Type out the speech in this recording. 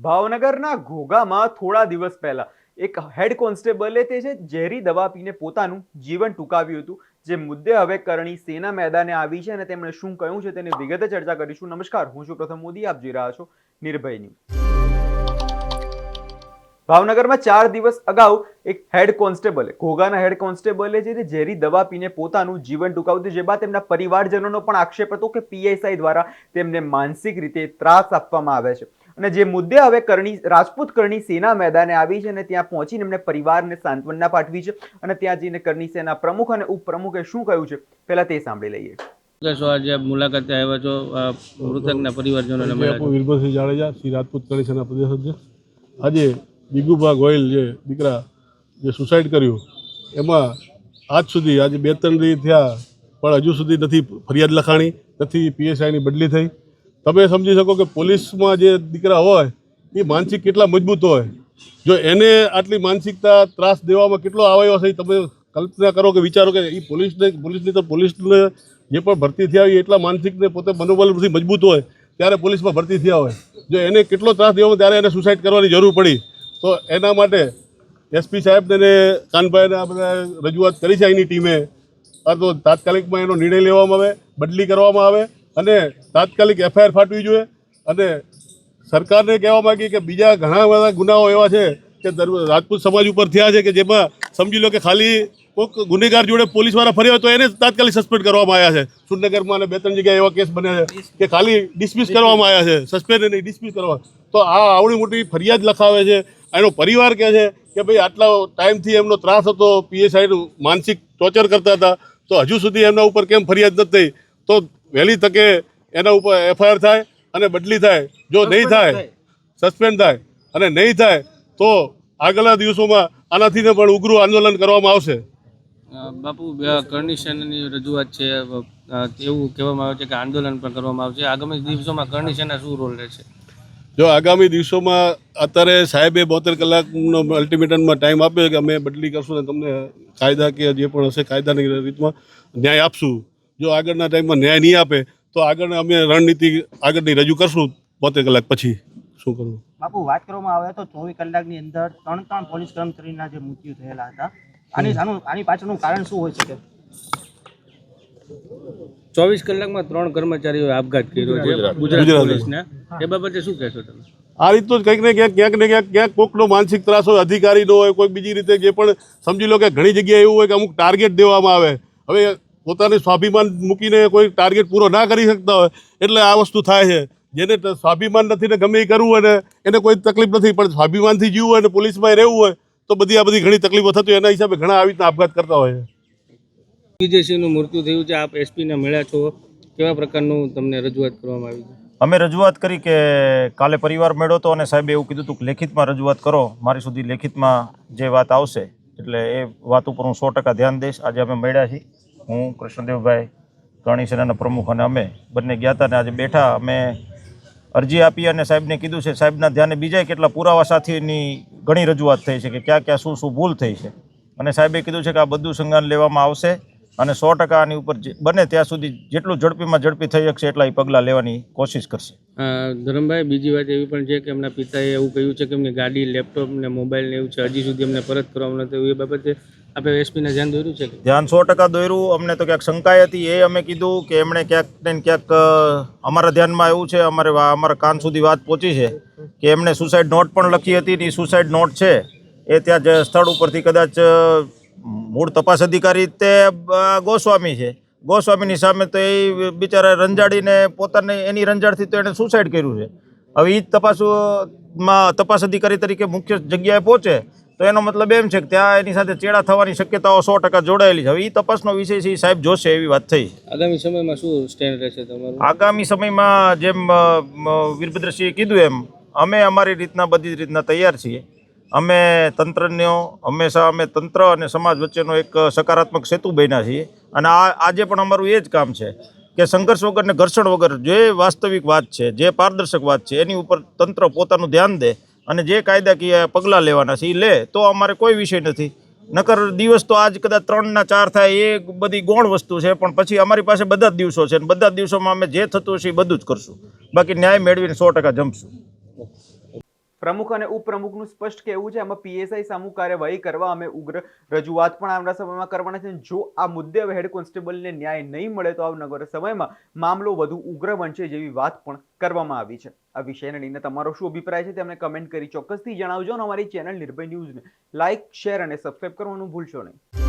ભાવનગરના ઘોઘામાં થોડા દિવસ પહેલા એક હેડ કોન્સ્ટેબલે તે છે ઝેરી દવા પીને પોતાનું જીવન ટૂંકાવ્યું હતું. જે મુદ્દે હવે કરણી સેના મેદાને આવી છે અને તેમણે શું કહ્યું છે તેની વિગતે ચર્ચા કરીશું. નમસ્કાર, હું છું પ્રથમ મોદી. આપ જોઈ રહ્યા છો, નિર્ભય ન્યૂઝ. ભાવનગરમાં ચાર દિવસ અગાઉ એક હેડ કોન્સ્ટેબલે, ઘોઘાના હેડ કોન્સ્ટેબલે જે ઝેરી દવા પીને પોતાનું જીવન ટૂંકાવ્યું હતું. જે બાદ તેમના પરિવારજનોનો પણ આક્ષેપ હતો કે પીએસઆઈ દ્વારા તેમને માનસિક રીતે ત્રાસ આપવામાં આવે છે. અને જે મુદ્દે હવે કરણી રાજપૂત કરણી સેના મેદાને આવી છે અને ત્યાં પહોંચીને એમને પરિવારને સાંત્વના પાઠવી છે અને ત્યાં જઈને કરણી સેના પ્રમુખ અને ઉપપ્રમુખે શું કહ્યું છે પહેલા તે સાંભળી લઈએ. છો આજે મુલાકાતે આવ્યા છો? આ મૃતકના પરિવારજનોને વીરભદ્રસિંહ જાડેજા શ્રી રાજપૂત કલેક્શનના પ્રદેશ અધ્યક્ષ આજે દિગુભા ગોયલ જે દીકરા જે સુસાઇડ કર્યું એમાં આજ સુધી આજે બે ત્રણ દી થયા પણ હજુ સુધી નથી ફરિયાદ લખાણી નથી પીએસઆઈની બદલી થઈ. તમે સમજી શકો કે પોલીસમાં જે દીકરા હોય, એ માનસિક કેટલા મજબૂત હોય. જો એને આટલી માનસિકતા ત્રાસ દેવામાં કેટલો આવ્યો હશે તમે કલ્પના કરો કે વિચારો કે એ પોલીસને, પોલીસની તો પોલીસને જે પણ ભરતી થયા હોય એટલા માનસિકને પોતે મનોબલથી મજબૂત હોય, ત્યારે પોલીસમાં ભરતી થયા હોય. જો એને કેટલો ત્રાસ દેવો ત્યારે એને સુસાઇડ કરવાની જરૂર પડી. તો એના માટે એસપી સાહેબને કાનભાઈને આ બધા રજૂઆત કરી છે અહીંની ટીમે. તો તાત્કાલિકમાં એનો નિર્ણય લેવામાં આવે, બદલી કરવામાં આવે, અને તાત્કાલિક એફઆઈઆર ફાટવી જોઈએ અને સરકારને કહેવા માગીએ કે બીજા ઘણા બધા ગુનાઓ એવા છે કે રાજપૂત સમાજ ઉપર થયા છે કે જેમાં સમજી લો કે ખાલી કોઈક ગુનેગાર જોડે પોલીસવાળા ફર્યા હોય તો એને તાત્કાલિક સસ્પેન્ડ કરવામાં આવ્યા છે. સુરનગરમાં અને બે ત્રણ જગ્યાએ એવા કેસ બન્યા છે કે ખાલી ડિસમિસ કરવામાં આવ્યા છે. સસ્પેન્ડ નહીં ડિસમિસ કરવા તો આ આવડી મોટી ફરિયાદ લખાવે છે. એનો પરિવાર કહે છે કે ભાઈ આટલા ટાઈમથી એમનો ત્રાસ હતો પીએસઆઈ માનસિક ટોર્ચર કરતા હતા. તો હજુ સુધી એમના ઉપર કેમ ફરિયાદ નથી થઈ? તો વહેલી તકે એના ઉપર એફઆઈઆર થાય અને બદલી થાય. જો નહીં થાય સસ્પેન્ડ થાય અને નહીં થાય તો આગળના દિવસોમાં આનાથી પણ ઉગ્ર આંદોલન કરવામાં આવશે. બાપુ કરણી રજૂઆત છે એવું કહેવામાં આવે છે કે આંદોલન પણ કરવામાં આવશે. આગામી દિવસોમાં કરણી શું રોલ રહેશે જો આગામી દિવસોમાં અત્યારે સાહેબે બોતેર કલાકનો અલ્ટિમેટમમાં ટાઈમ આપ્યો કે અમે બદલી કરશું ને તમને કાયદા કે જે પણ હશે કાયદાની રીતમાં ન્યાય આપશું. જો આગળના ટાઈમમાં ન્યાય નહીં આપે તો આગળ અમે રણનીતિ આગળની રજૂ કરશું બોતેર કલાક પછી શું કરવું. બાપુ વાત કરવામાં આવે તો ચોવીસ કલાકની અંદર ત્રણ ત્રણ પોલીસ કર્મચારીના જે મૃત્યુ થયેલા હતા આની આનું આની પાછળનું કારણ શું હોઈ શકે? ચોવીસ કલાકમાં ત્રણ કર્મચારીઓએ આપઘાત કર્યો છે ગુજરાત. પોલીસના. એ બાબતે શું કહેશો તમે? આ રીતનો જ કંઈક ને ક્યાંક ક્યાંક ને ક્યાંક ક્યાંક કોકનો માનસિક ત્રાસ હોય અધિકારીનો હોય કોઈ બીજી રીતે જે પણ સમજી લો કે ઘણી જગ્યાએ એવું હોય કે અમુક ટાર્ગેટ દેવામાં આવે. હવે પોતાને સ્વાભિમાન મૂકીને કોઈ ટાર્ગેટ પૂરો ના કરી શકતા હોય એટલે આ વસ્તુ થાય છે. જેને સ્વાભિમાન નથી ને ગમે એ કરવું હોય ને એને કોઈ તકલીફ નથી પણ સ્વાભિમાનથી જીવવું હોય ને પોલીસમાં રહેવું હોય તો બધી આ બધી ઘણી તકલીફો થતી હોય એના હિસાબે ઘણા આવી રીતના આપઘાત કરતા હોય છે. વિજયસિંહનું મૃત્યુ થયું છે આપ એસપીને મળ્યા છો. કેવા પ્રકારનું તમને રજૂઆત કરવામાં આવી છે? અમે રજૂઆત કરી કે કાલે પરિવાર મેળો હતો અને સાહેબે એવું કીધું હતું કે લેખિતમાં રજૂઆત કરો મારી સુધી લેખિતમાં જે વાત આવશે એટલે એ વાત ઉપર હું સો ટકા ધ્યાન દઈશ. આજે અમે મળ્યા છીએ. હું કૃષ્ણદેવભાઈ કરણી સેનાના પ્રમુખ અને અમે બંને ગયા હતા ને આજે બેઠા. અમે અરજી આપી અને સાહેબને કીધું છે, સાહેબના ધ્યાને બીજા કેટલા પુરાવા સાથેની ઘણી રજૂઆત થઈ છે કે ક્યાં ક્યાં શું શું ભૂલ થઈ છે. અને સાહેબે કીધું છે કે આ બધું સંજ્ઞાન લેવામાં આવશે અને સો ટકા આની ઉપર બને ત્યાં સુધી જેટલું ઝડપીમાં ઝડપી થઈ શકશે એટલા એ પગલાં લેવાની કોશિશ કરશે. ધરમભાઈ, બીજી વાત એવી પણ છે કે એમના પિતાએ એવું કહ્યું છે કે એમની ગાડી, લેપટોપ ને મોબાઈલ ને એવું છે, હજી સુધી એમને પરત કરવામાં નથી એ બાબતે આપણે એસપીને ધ્યાન દોર્યું છે ધ્યાન સો ટકા દોર્યું. અમને તો ક્યાંક શંકાઈ હતી, એ અમે કીધું કે એમણે ક્યાંક ને ક્યાંક અમારા ધ્યાનમાં એવું છે, અમારે અમારા કાન સુધી વાત પહોંચી છે કે એમણે સુસાઇડ નોટ પણ લખી હતી ને એ સુસાઇડ નોટ છે. એ ત્યાં જે સ્થળ ઉપરથી કદાચ મૂળ તપાસ અધિકારી તે ગોસ્વામી છે. ગોસ્વામીની સામે તો એ બિચારા રંજાડીને પોતાને એની રંજાડથી તો એણે સુસાઇડ કર્યું છે. હવે એ જ તપાસમાં તપાસ અધિકારી તરીકે મુખ્ય જગ્યાએ પહોંચે તો એનો મતલબ એમ છે કે ત્યાં એની સાથે ચેડા થવાની શક્યતાઓ સો ટકા જોડાયેલી છે. હવે એ તપાસનો વિષય છે એ સાહેબ જોશે એવી વાત થઈ. આગામી સમયમાં શું સ્ટેન્ડ રહેશે તમારું? આગામી સમયમાં જેમ વીરભદ્રસિંહે કીધું એમ અમે અમારી રીતના બધી જ રીતના તૈયાર છીએ. અમે તંત્રનો હંમેશા અમે તંત્ર અને સમાજ વચ્ચેનો એક સકારાત્મક સેતુ બન્યા છીએ. અને આ આજે પણ અમારું એ જ કામ છે કે સંઘર્ષ વગર ને ઘર્ષણ વગર જે વાસ્તવિક વાત છે જે પારદર્શક વાત છે એની ઉપર તંત્ર પોતાનું ધ્યાન દે અને જે કાયદાકીય પગલાં લેવાના છે એ લે, તો અમારે કોઈ વિષય નથી. નકર દિવસ તો આજ કદાચ ત્રણના ચાર થાય, એ બધી ગૌણ વસ્તુ છે, પણ પછી અમારી પાસે બધા જ દિવસો છે અને બધા જ દિવસોમાં અમે જે થતું હશે એ બધું જ કરશું. બાકી ન્યાય મેળવીને સો ટકા જમશું. પ્રમુખ અને ઉપપ્રમુખનું સ્પષ્ટ કહેવું છે, આમાં પીએસઆઈ સામુ કાર્યવાહી કરવા અમે ઉગ્ર રજૂઆત પણ આવનારા સમયમાં કરવાના છે. જો આ મુદ્દે હેડ કોન્સ્ટેબલને ન્યાય નહીં મળે તો આવનગર સમયમાં મામલો વધુ ઉગ્ર બનશે જેવી વાત પણ કરવામાં આવી છે. આ વિષયને લઈને તમારો શું અભિપ્રાય છે તેમને કમેન્ટ કરી ચોક્કસથી જણાવજો અને અમારી ચેનલ નિર્ભય ન્યૂઝને લાઇક, શેર અને સબસ્ક્રાઇબ કરવાનું ભૂલશો નહીં.